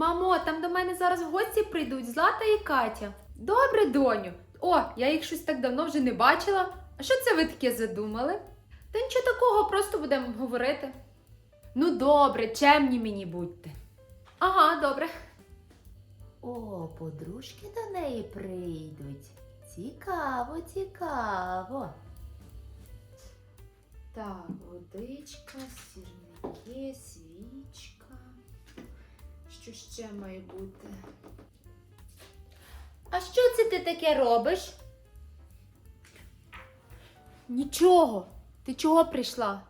Мамо, там до мене зараз в гості прийдуть Злата і Катя. Добре, доню. О, я їх щось так давно вже не бачила. А що це ви таке задумали? Та нічого такого, просто будемо говорити. Ну, добре, чемні мені будьте. Ага, добре. О, подружки до неї прийдуть. Цікаво, цікаво. Так, водичка, сірники, свічка. Що ще має бути? А що це ти таке робиш? Нічого. Ти чого прийшла?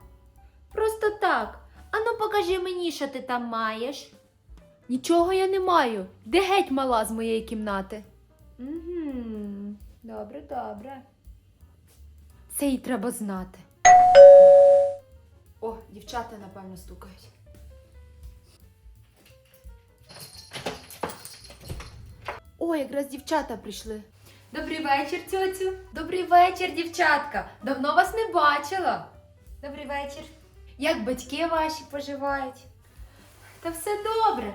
Просто так. Ану покажи мені, що ти там маєш. Нічого я не маю. Де геть мала з моєї кімнати? Угу. Добре, добре. Це їй треба знати. О, дівчата, напевно, стукають. О, якраз дівчата прийшли. Добрий вечір, тьоцю. Добрий вечір, дівчатка. Давно вас не бачила. Добрий вечір. Як батьки ваші поживають? Та все добре.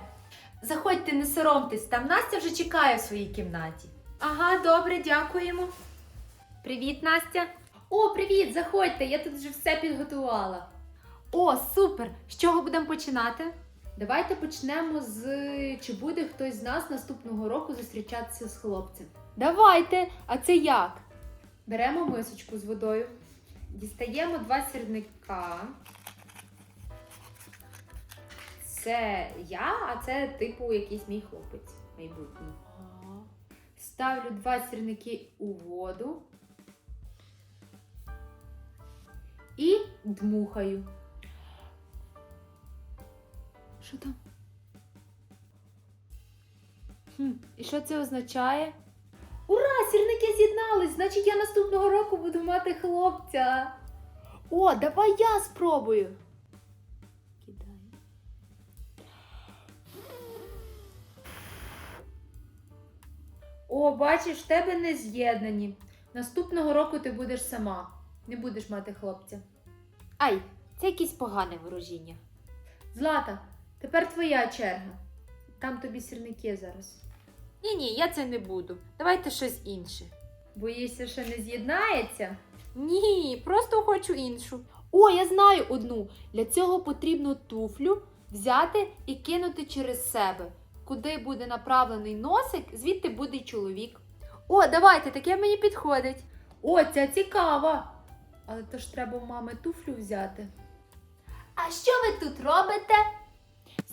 Заходьте, не соромтесь, там Настя вже чекає в своїй кімнаті. Ага, добре, дякуємо. Привіт, Настя. О, привіт, заходьте, я тут вже все підготувала. О, супер! З чого будемо починати? Давайте почнемо з чи буде хтось з нас наступного року зустрічатися з хлопцем. Давайте, а це як? Беремо мисочку з водою, дістаємо два сірника. Це я, а це типу якийсь мій хлопець майбутній. Ставлю два сірники у воду і дмухаю. Що там? Хм, і що це означає? Ура! Сірники з'єднались! Значить, я наступного року буду мати хлопця. О, давай я спробую. Кидаю. О, бачиш, в тебе не з'єднані. Наступного року ти будеш сама. Не будеш мати хлопця. Ай, це якесь погане ворожіння. Злата, тепер твоя черга. Там тобі сірники зараз. Ні, ні, я це не буду. Давайте щось інше. Боїшся, що не з'єднається? Ні, просто хочу іншу. О, я знаю одну. Для цього потрібно туфлю взяти і кинути через себе. Куди буде направлений носик, звідти буде й чоловік. О, давайте, таке мені підходить. О, ця цікава. Але то ж треба у мами туфлю взяти. А що ви тут робите?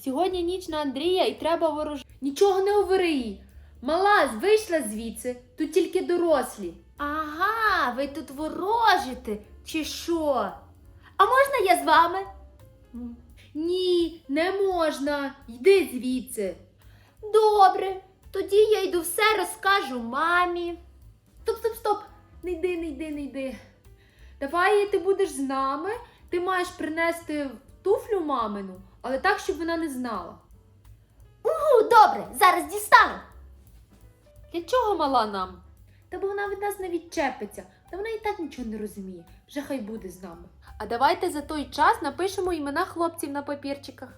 Сьогодні ніч на Андрія і треба ворож... Нічого не говори їй. Мала, вийшла звідси, тут тільки дорослі. Ага, ви тут ворожите, чи що? А можна я з вами? Ні, не можна. Йди звідси. Добре, тоді я йду все розкажу мамі. Стоп, стоп, стоп. Не йди, не йди, не йди. Давай ти будеш з нами. Ти маєш принести туфлю мамину, але так, щоб вона не знала. Угу, добре, зараз дістану. Для чого мала нам? Та бо вона від нас не відчепиться, та вона і так нічого не розуміє. Вже хай буде з нами. А давайте за той час напишемо імена хлопців на папірчиках.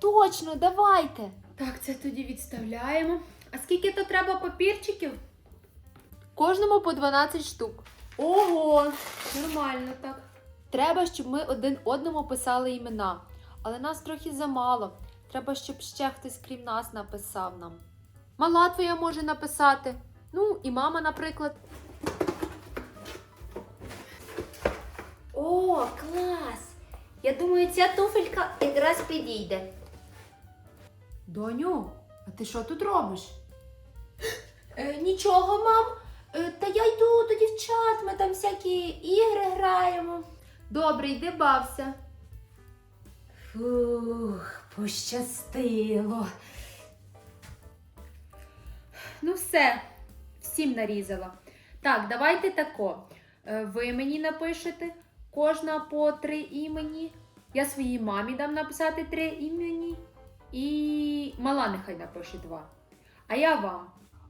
Точно, давайте. Так, це тоді відставляємо. А скільки то треба папірчиків? Кожному по 12 штук. Ого, нормально так. Треба, щоб ми один одному писали імена. Але нас трохи замало. Треба, щоб ще хтось крім нас написав нам. Мала твоя може написати. Ну, і мама, наприклад. О, клас! Я думаю, ця туфелька якраз підійде. Доню, а ти що тут робиш? Е, нічого, мам. Е, та я йду до дівчат, ми там всякі ігри граємо. Добре, йди бався. Фух, пощастило. Ну все, всім нарізала. Так, давайте тако. Е, Ви мені напишете кожна по три імені. Я своїй мамі дам написати три імені. І мала нехай напише два. А я вам.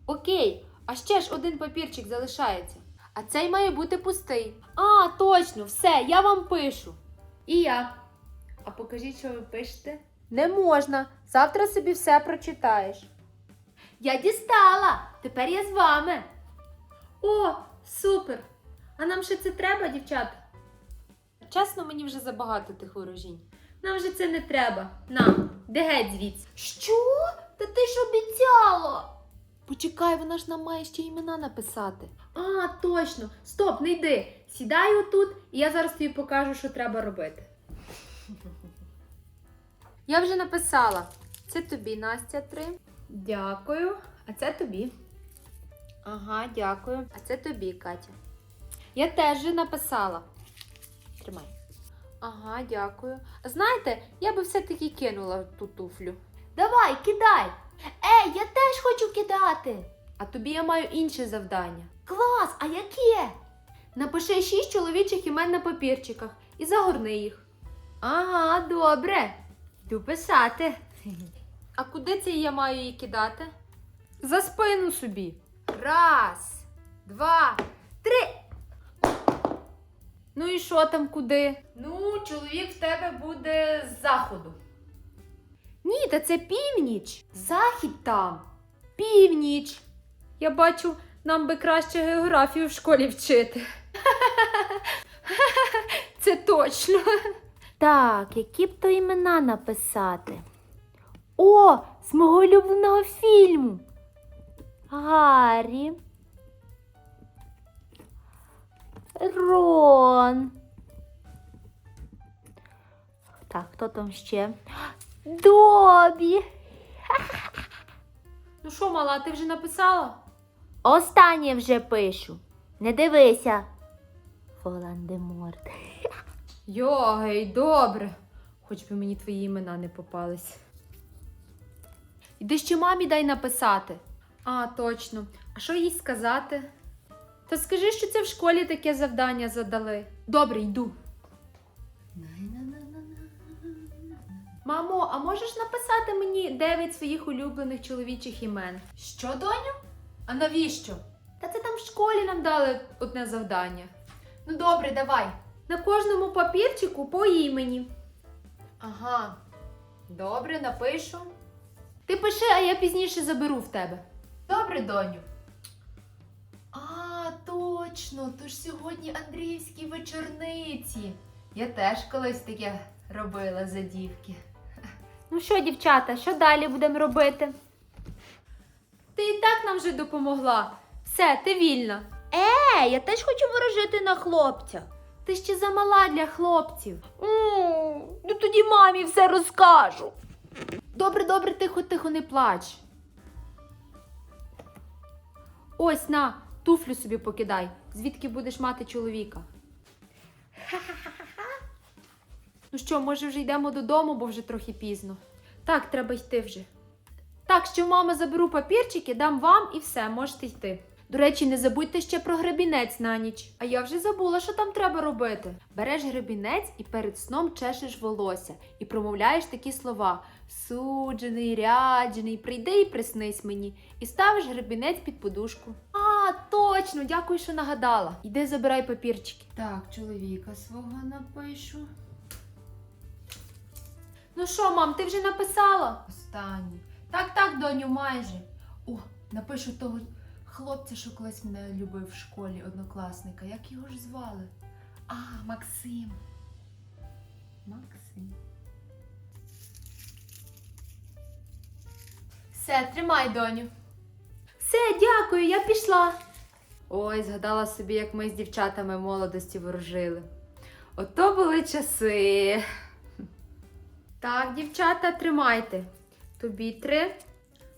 Окей, а ще ж один папірчик залишається. А цей має бути пустий. А, точно, все, я вам пишу. І я. А покажіть, що ви пишете. Не можна. Завтра собі все прочитаєш. Я дістала. Тепер я з вами. О, супер! А нам ще це треба, дівчата? Чесно, мені вже забагато тих ворожінь. Нам вже це не треба. На, де геть звідси. Що? Та ти ж обіцяла. Почекай, вона ж нам має ще імена написати. А, точно. Стоп, не йди. Сідай отут, і я зараз тобі покажу, що треба робити. Я вже написала. Це тобі, Настя, три. Дякую. А це тобі. Ага, дякую. А це тобі, Катя. Я теж вже написала. Тримай. Ага, дякую. Знаєте, я би все-таки кинула ту туфлю. Давай, кидай. Ей, я теж хочу кидати. А тобі я маю інше завдання. Клас, а яке? Напиши шість чоловічих імен на папірчиках і загорни їх. Ага, добре. Йду писати. А куди це я маю її кидати? За спину собі. Раз, два, три. Ну і що там куди? Ну, чоловік в тебе буде з заходу. Ні, та це північ. Захід там. Північ. Я бачу, нам би краще географію в школі вчити. Це точно. Так, які б то імена написати? О, з мого улюбленого фільму. Гаррі. Рон. Так, хто там ще? Добі. Ну що, мала, ти вже написала? Останнє вже пишу. Не дивися. Волан-де-Морт. Йогей, добре. Хоч би мені твої імена не попались. Іди ще мамі дай написати. А, точно. А що їй сказати? Та скажи, що це в школі таке завдання задали. Добре, йду. Мамо, а можеш написати мені дев'ять своїх улюблених чоловічих імен? Що, доню? А навіщо? Та це там в школі нам дали одне завдання. Ну добре, давай. На кожному папірчику по імені. Ага. Добре, напишу. Ти пиши, а я пізніше заберу в тебе. Добре, доню. А, точно, то ж сьогодні Андріївські вечорниці. Я теж колись таке робила за дівки. Ну що, дівчата, що далі будемо робити? Ти і так нам вже допомогла. Все, ти вільна. Е, я теж хочу ворожити на хлопця. Ти ще замала для хлопців. ну тоді мамі все розкажу. Добре, добре, тихо, тихо, не плач. Ось на, туфлю собі покидай, звідки будеш мати чоловіка. Ну що, може, вже йдемо додому, бо вже трохи пізно. Так, треба йти вже. Так, що мама заберу папірчики, дам вам і все, можете йти. До речі, не забудьте ще про гребінець на ніч. А я вже забула, що там треба робити. Береш гребінець і перед сном чешеш волосся і промовляєш такі слова: суджений, ряджений, прийди і приснись мені. І ставиш гребінець під подушку. А, точно, дякую, що нагадала. Іди забирай папірчики. Так, чоловіка свого напишу. Ну що, мам, ти вже написала? Останній. Так, так, доню, майже. О, напишу того хлопця, що колись мене любив в школі, однокласника. Як його ж звали? А, Максим. Максим. Все, тримай, доню. Все, дякую, я пішла. Ой, згадала собі, як ми з дівчатами молодості ворожили. Ото були часи. Так, дівчата, тримайте. Тобі три.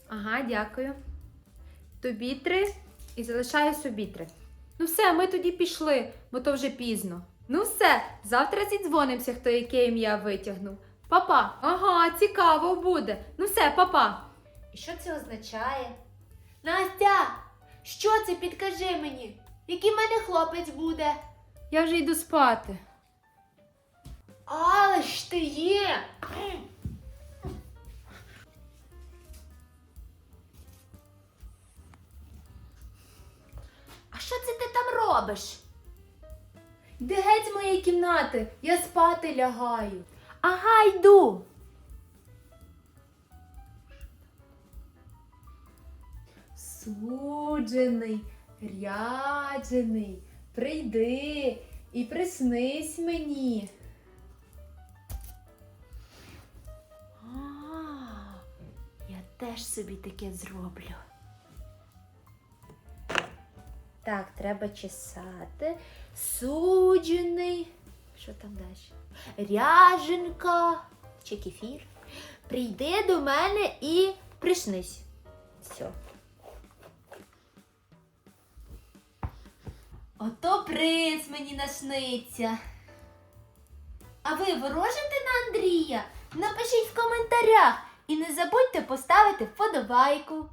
Ага, дякую. Тобі три і залишаю собі три. Ну все, ми тоді пішли, бо то вже пізно. Ну все, завтра зідзвонимося, хто яке ім'я витягнув. Папа, ага, цікаво буде. Ну все, папа. І що це означає? Настя, що це підкажи мені? Який в мене хлопець буде? Я вже йду спати. Але ж ти є. робиш? Йди геть з моєї кімнати, я спати лягаю. Ага, йду. Суджений, ряджений, прийди і приснись мені. А, я теж собі таке зроблю. Так, треба чесати. Суджений. Що там далі? Ряженка чи кефір. Прийди до мене і приснись. Все. Ото принц мені насниться. А ви ворожите на Андрія? Напишіть в коментарях і не забудьте поставити вподобайку.